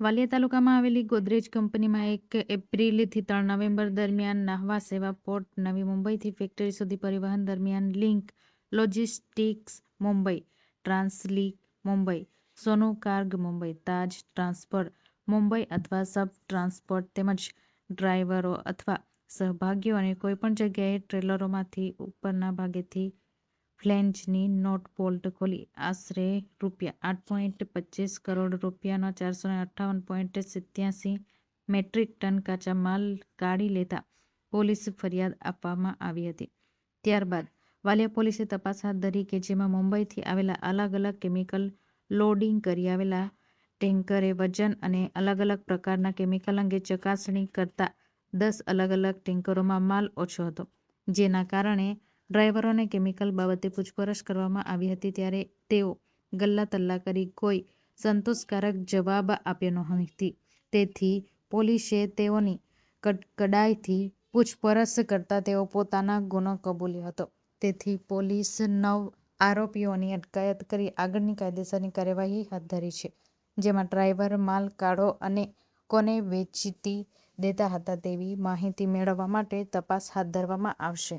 વાલિયા તાલુકામાં આવેલી ગોદરેજ કંપનીમાં એક એપ્રિલથી ત્રણ નવેમ્બર દરમિયાન નાહવા સેવા પોર્ટ નવી મુંબઈથી ફેક્ટરી સુધી પરિવહન દરમિયાન link logistics Mumbai, Translink Mumbai, Sonu cargo Mumbai, Taj transport Mumbai અથવા સબ ટ્રાન્સપોર્ટ તેમજ ડ્રાઈવરો અથવા સહભાગીઓને કોઈપણ જગ્યાએ ટ્રેલરોમાંથી ઉપરના ભાગેથી ફ્લેંજની નોટ બોલ્ટ ખોલી આશરે રૂપિયા આઠ પોઈન્ટ પચીસ કરોડ રૂપિયાનો ચારસો અઠ્ઠાવન પોઈન્ટ સિત્યાસી મેટ્રિક ટન કાચા માલ કાઢી લેતા પોલીસ ફરિયાદ આપવામાં આવી હતી. ત્યારબાદ વાલિયા પોલીસે તપાસ હાથ ધરી કે જેમાં મુંબઈથી આવેલા અલગ અલગ કેમિકલ લોડિંગ કરી આવેલા ટેન્કરે વજન અને અલગ અલગ પ્રકારના કેમિકલ અંગે ચકાસણી કરતા દસ અલગ અલગ ટેન્કરોમાં માલ ઓછો હતો. જેના કારણે ડ્રાઇવરોને કેમિકલ બાબતે પૂછપરછ કરવામાં આવી હતી ત્યારે તેઓ ગલ્લા તલ્લા કરી કોઈ સંતોષકારક જવાબ આપ્યો ન હતી તેથી પોલીસે તેઓની કડાઈથી પૂછપરછ કરતા તેઓ પોતાનો ગુનો કબૂલ્યો હતો. તેથી પોલીસ નવ આરોપીઓની અટકાયત કરી આગળની કાયદેસરની કાર્યવાહી હાથ ધરી છે. જેમાં ડ્રાઈવર માલ કાઢો અને કોને વેચતી દેતા હતા તેવી માહિતી મેળવવા માટે તપાસ હાથ ધરવામાં આવશે.